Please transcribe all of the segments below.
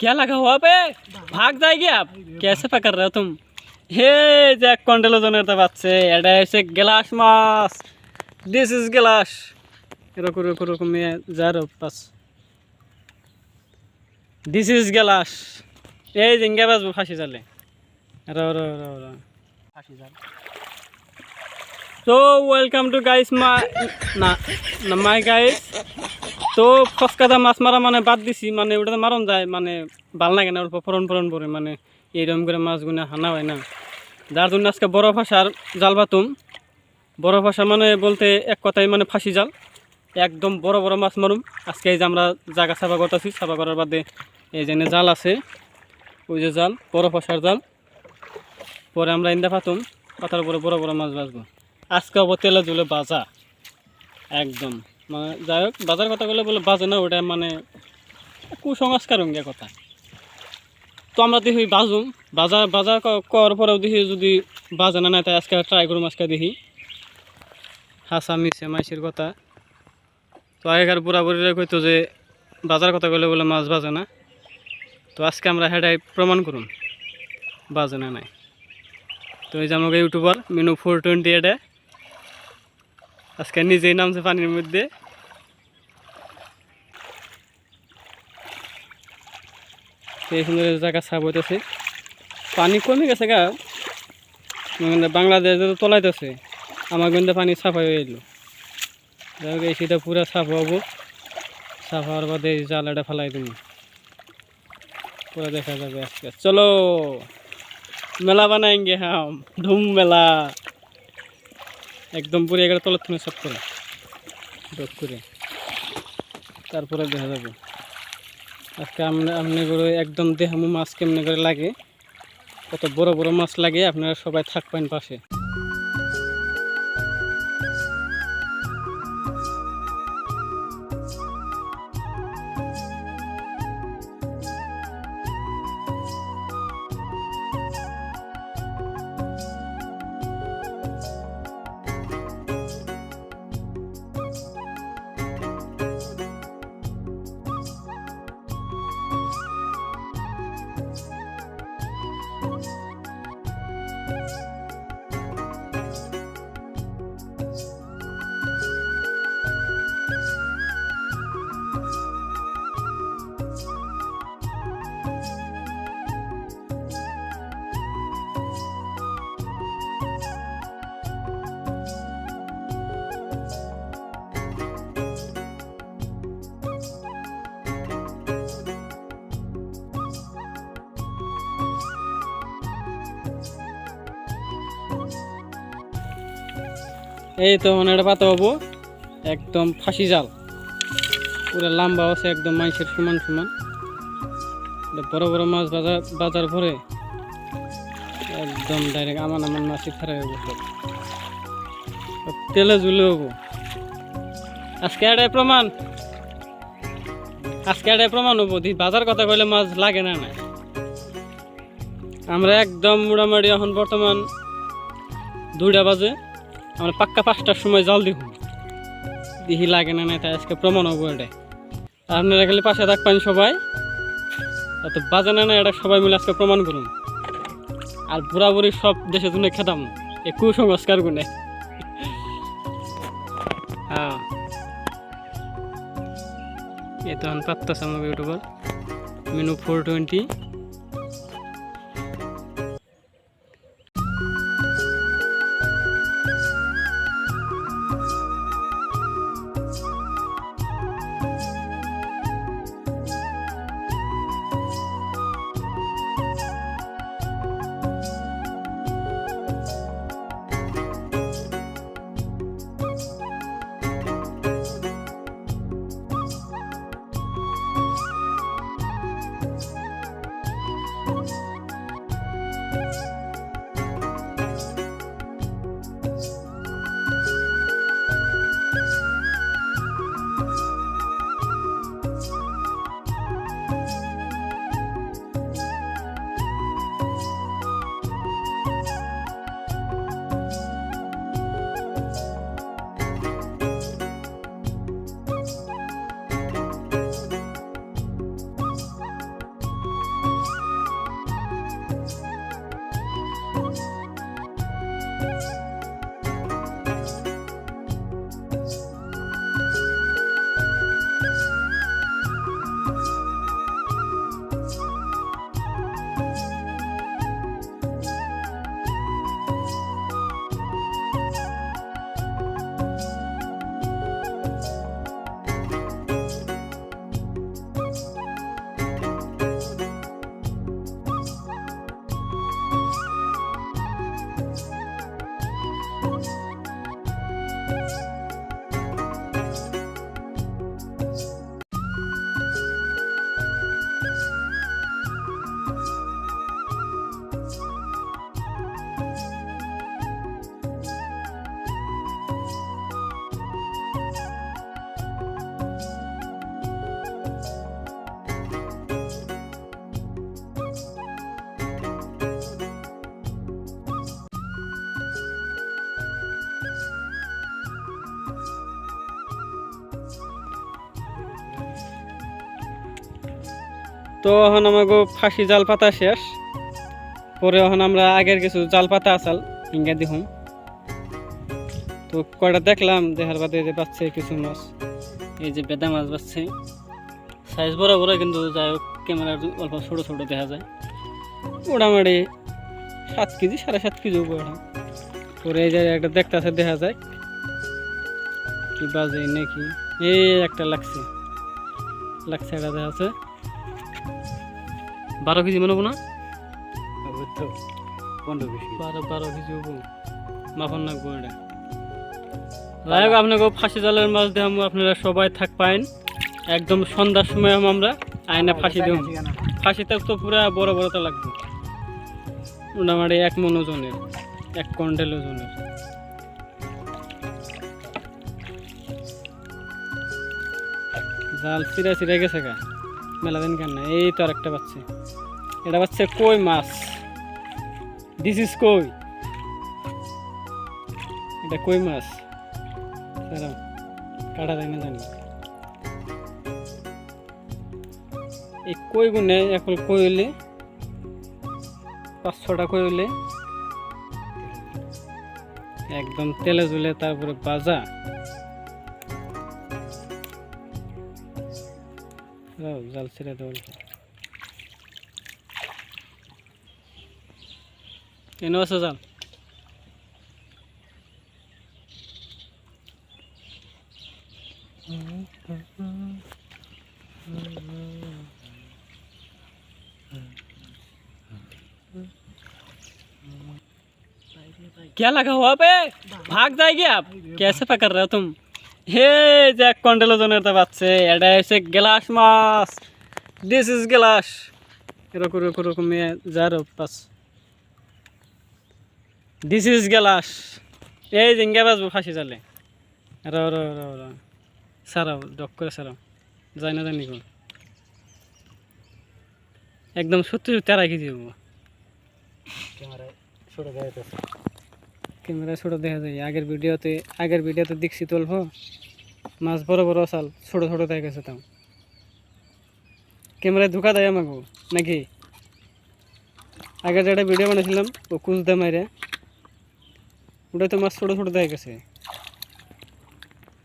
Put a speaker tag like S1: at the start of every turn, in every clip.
S1: क्या लगा हुआ पे भाग जाएगी आप कैसे पकड़ रहे हो तुम হে যে এক কন্টেল ওজনের তো পাচ্ছে এটা হচ্ছে গ্লাস মাছ দিস ইজ গ্লাস এরকম এরকম এরকম নিয়ে যার পাস দিস ইজ গ্লাস এই জিঙ্গা বাজবো ফাঁসি জালে র র র র ফাঁসি জাল তো ওয়েলকাম টু গাইস মা না না মাই গাইস তো ফসকাদা মাছ মারা মানে বাদ দিছি মানে ওটাতে মারণ যায় মানে ভালো লাগে না ওর ফরন ফরন পরে মানে এইরকম করে মাছগুলো হানা হয় না। যার জন্য আজকে বড় ভাষার জাল বাতুম। বড় ভাষা মানে বলতে এক কথায় মানে ফাঁসি জাল। একদম বড় বড় মাছ মারুম। আজকে এই যে আমরা জায়গা সাফা করতেছি, সাফা করার বাদে এই যে জাল আছে, ওই যে জাল, বড় ভাষার জাল। পরে আমরা ইন্দা পাতুম পাতার উপরে বড় বড় মাছ বাঁচবো আজকে অব তেলে জুলে বাজা। একদম। মানে যাই হোক, বাজার কথা বলে বলে বাজে না ওটা মানে কুসংস্কার অঙ্গিয়া কথা। তো আমরা দেখি বাজুম বাজার বাজার করার পরেও দেখি যদি বাজে না তাই আজকে ট্রাই করুম আজকে দেখি। হাসা মিশে মাইসের কথা। তো আগেকার বুড়া বুড়িরা কইতো যে, বাজার কথা বলে বলে মাছ বাজে না। তো আজকে আমরা হেডাই প্রমাণ করুম, বাজে না নাই। তো এই যে আমাকে ইউটিউবার মিনু ফোর টোয়েন্টি এটা আজকে নিজেই নামছে পানির মধ্যে। এই সুন্দর জায়গা সাপ হইতেছে। পানি কমে গেছে গা। মানে বাংলাদেশ তো তোলাইতেছে, আমার গন্ধে পানি সাফা হয়ে এলো যাই হোক, এই সেটা পুরো সাফা হব। সাফা হওয়ার বাদে জালাটা ফেলাই তুমি পুরো দেখা যাবে আজকে। চলো, মেলা বানাই গে হাম, ধুম মেলা। একদম পুরো এগারো তলার থেকে সব করে। ডক করে। তারপরে দেখা যাবে। আজকে আমরা আপনি করে একদম দেহামু মাছ কেমনে করে লাগে, কত বড় বড় মাছ লাগে, আপনারা সবাই থাকবেন পাশে। এই তো মানে এটা পাতা হব। একদম ফাঁসি জাল। পুরো লম্বা আছে, একদম মাংসের সমান সমান। বড় বড় মাছ বাজার বাজার ভরে একদম ডাইরেক্ট আমান আমান মাছি খারাপ সব তেলে ঝুলে হব। আজকে এটাই প্রমাণ। আজকে এটাই প্রমাণ হব দি বাজার কথা কইলে মাছ লাগে না না। আমরা একদম মোটামুটি এখন বর্তমান দুইটা বাজে। আমরা পাক্কা পাঁচটার সময় জল দিব। দিহি লাগে না না তাই আজকে প্রমাণ হব এটা আপনারা খালি পাশে থাকবেন সবাই। এত বাজে না না এটা সবাই মিলে আজকে প্রমাণ করুন। আর বুড়া বুড়ি সব দেশের জন্য খেতাম এ কুসংস্কার গুনে হ্যাঁ। এ তখন পাত্তাছে আমাকে ইউটিউবার। মিনু ফোর টোয়েন্টি তো এখন আমাকে ফাঁসি জাল পাতা শেষ। পরে এখন আমরা আগের কিছু জাল পাতা আসাল ইঙ্গা দিহুম। তো কয়টা দেখলাম, দেখার বাদে যে বাচ্চা কিছু মাছ। এই যে বেদা মাছ বাচ্চে। সাইজ বড় বড় কিন্তু যাই হোক ক্যামেরার অল্প ছোটো ছোটো দেখা যায়। মোটামুটি সাত কেজি, সাড়ে সাত কেজি ওটা পরে এই যে একটা দেখতে আছে দেখা যায়। কি বাজে নাকি? এই একটা লাগছে। লাগছে একটা দেখা আছে বারো কেজি মনে না?
S2: পনেরো
S1: বারো বারো কেজি হব। মাখন নাকবো এটা। যাই আপনাকে ফাঁসি জালের মাছ দিয়ে আপনারা সবাই থাক পাইন। একদম সন্ধ্যার সময় আমরা আয়না ফাঁসি দিই ফাঁসিতে তো পুরা বড় বড় তো লাগবে। মোটামুটি এক মন ওজনের এক কন্ডেল ওজনের। জাল চিরা চিরা গেছে গা। মেলা দিন কেন এই তো আর একটা পাচ্ছে এটা পাচ্ছে কই মাছ? দিস ইজ কই? এটা কই মাছ? কাটা যায় না জানি। এই কই গুনে, এখন কই হইলে? পাঁচ ছটা কই হইলে? একদম তেলে জুলে তারপরে বাজা দাও, জাল ছেড়ে দেওয়া এনে আছে জাল क्या लगा हुआ पे भाग जाएगी आप कैसे पकड़ रहे हो तुम হে যে এক কন্টেল ওজনের তো পাচ্ছে এটা হচ্ছে glass much. This is glass. এরকম এরকম এরকম যার পাস। This is glass. এই জিঙ্গা বাজবো ফাঁসি জালে। র র র সারাও ডক করে সারাও। যাই না জানি কোন একদম সত্যি সত্যি আর কেজি হব।
S2: ক্যামেরায় ছোট
S1: দেখা যায়। আগের ভিডিওতে আগের ভিডিওতে দেখছি তো অল্প। মাছ বড় বড় চাল ছোট ছোট দেখা গেছে তাও। ক্যামেরায় ধোকা দেয় আমাকে নাকি? আগে যেটা ভিডিও বানিয়েছিলাম ও কুচ দে মাইরে ওটা তো মাছ ছোট ছোট দেখা গেছে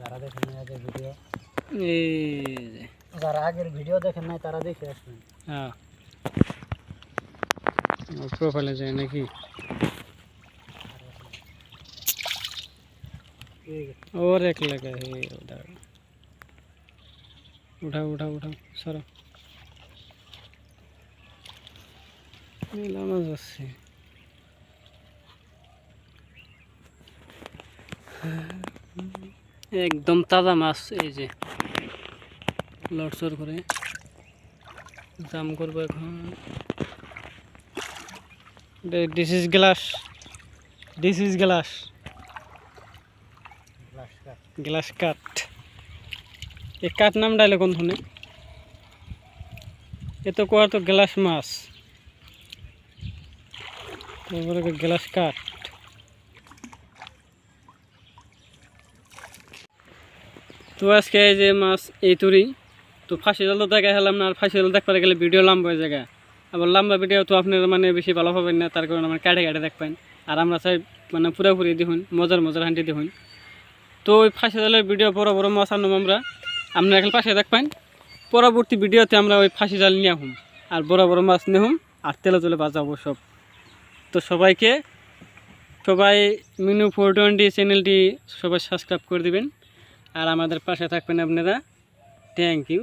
S2: যারা দেখেন নাই আগের ভিডিও
S1: এই যে,
S2: যারা আগের ভিডিও দেখেন নাই তারা দেখে আসবেন
S1: হ্যাঁ প্রোফাইলে যায় নাকি? और एक लगा है उधर उठाओ उठाओ उठाओ सर মেলা মাছ আছে একদম তাজা মাছ এই যে লড়সড় করে জাম করবো এখন this is glass this is glass glass কাঠ। এই কাঠ নাম ডাইলে কোন ধরনের এ তো কোয়া তো গ্লাস মাছ। গ্লাস কাঠ। তো আজকে এই যে মাছ, এই তুরি, তো ফাঁসি জাল তো দেখা হেলাম না, আর ফাঁসি জাল দেখতে গেলে ভিডিও লম্বা হয়ে যায় আবার লম্বা ভিডিও তো আপনারা মানে বেশি ভালো পাবেন না, তার কারণে মানে কাটে কাটে দেখবেন। আর আমরা চাই মানে পুরোপুরি দেখুন, মজার মজার হাঁটি দেখুন। তো ওই ফাঁসি জালের ভিডিও বড় বড় মাছ আনব আমরা। আপনারা এখন পাশে দেখবেন, পরবর্তী ভিডিওতে আমরা ওই ফাঁসি জাল নিয়ে হুম আর বড় বড় মাছ নিয়ে হুম আর তেলে তুলে বাজাবো সব। তো সবাইকে, সবাই মিনু ফোর টোয়েন্টি চ্যানেলটি সবাই সাবস্ক্রাইব করে দিবেন। আর আমাদের পাশে থাকবেন আপনারা। Thank you